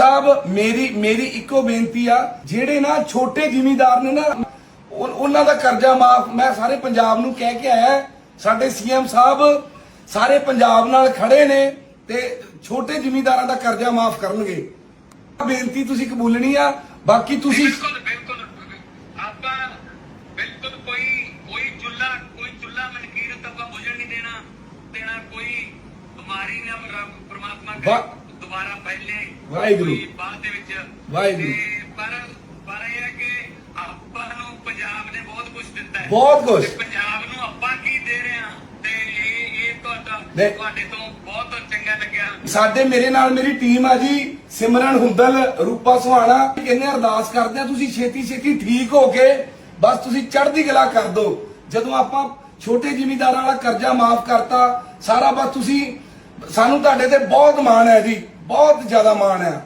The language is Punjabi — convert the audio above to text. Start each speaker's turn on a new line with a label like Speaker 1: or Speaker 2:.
Speaker 1: ਸਾਹਿਬ ਮੇਰੀ ਮੇਰੀ ਇੱਕੋ ਬੇਨਤੀ ਆ ਜਿਹੜੇ ਨਾ ਛੋਟੇ ਜ਼ਿਮੀਂਦਾਰ ਨੇ ਨਾ ਉਹ- ਉਹਨਾਂ ਦਾ ਕਰਜ਼ਾ ਮਾਫ ਮੈਂ ਸਾਰੇ ਪੰਜਾਬ ਨੂੰ ਕਹਿ ਕੇ ਆਇਆ ਸਾਡੇ ਸੀਐਮ ਸਾਹਿਬ ਸਾਰੇ ਪੰਜਾਬ ਨਾਲ ਖੜੇ ਨੇ ਤੇ ਛੋਟੇ ਜ਼ਿਮੀਂਦਾਰਾਂ ਦਾ ਕਰਜ਼ਾ ਮਾਫ ਕਰਨਗੇ ਬੇਨਤੀ ਤੁਸੀਂ ਕਬੂਲਣੀ ਆ ਬਾਕੀ ਤੁਸੀਂ
Speaker 2: ਬਿਲਕੁਲ ਬਿਲਕੁਲ ਆਪਾਂ ਬਿਲਕੁਲ ਕੋਈ ਕੋਈ ਚੁੱਲਾ ਕੋਈ ਚੁੱਲਾ ਮਨਕੀਰਤ ਆਪਾਂ ਬੁਝਣ ਨਹੀਂ ਦੇਣਾ ਦੇਣਾ ਕੋਈ ਬਿਮਾਰੀ ਨਾ ਪ੍ਰਮਾਤਮਾ। ਦੁਬਾਰਾ ਪਹਿਲੇ
Speaker 1: ਵਾਹਿਗੁਰੂ।
Speaker 2: ਬਾਅਦ ਦੇ ਵਿੱਚ
Speaker 1: ਵਾਹਿਗੁਰੂ।
Speaker 2: ਪਰ ਪਰ ਇਹ ਹੈ ਕਿ ਆਪਾਂ ਨੂੰ ਪੰਜਾਬ ਨੇ ਬਹੁਤ ਕੁਝ ਦਿੱਤਾ ਹੈ
Speaker 1: ਬਹੁਤ।
Speaker 2: ਤੇ ਪੰਜਾਬ ਨੂੰ ਆਪਾਂ ਕੀ ਦੇ ਰਹੇ ਹਾਂ ਤੇ ਇਹ ਇਹ ਤੁਹਾਡਾ। ਤੁਹਾਡੇ ਤੋਂ ਬਹੁਤ ਚੰਗਾ ਲੱਗਿਆ
Speaker 1: ਸਾਡੇ ਮੇਰੇ ਨਾਲ ਮੇਰੀ ਟੀਮ ਆ ਜੀ ਸਿਮਰਨ ਹੁੰਦਲ ਰੂਪਾ ਸੁਹਾਣਾ ਕਹਿੰਦੇ ਅਰਦਾਸ ਕਰਦੇ ਆ ਤੁਸੀਂ ਛੇਤੀ ਛੇਤੀ ਠੀਕ ਹੋ ਕੇ ਬਸ ਤੁਸੀਂ ਚੜ੍ਹਦੀ ਕਲਾ ਕਰ ਦਿਓ ਜਦੋਂ ਆਪਾਂ ਛੋਟੇ ਜ਼ਿਮੀਂਦਾਰਾਂ ਵਾਲਾ ਕਰਜ਼ਾ ਮਾਫ ਕਰਤਾ ਸਾਰਾ ਬਸ ਤੁਸੀਂ ਸਾਨੂੰ ਤੁਹਾਡੇ ਤੇ ਬਹੁਤ ਮਾਣ ਹੈ ਜੀ ਬਹੁਤ ਜ਼ਿਆਦਾ ਮਾਣ ਹੈ।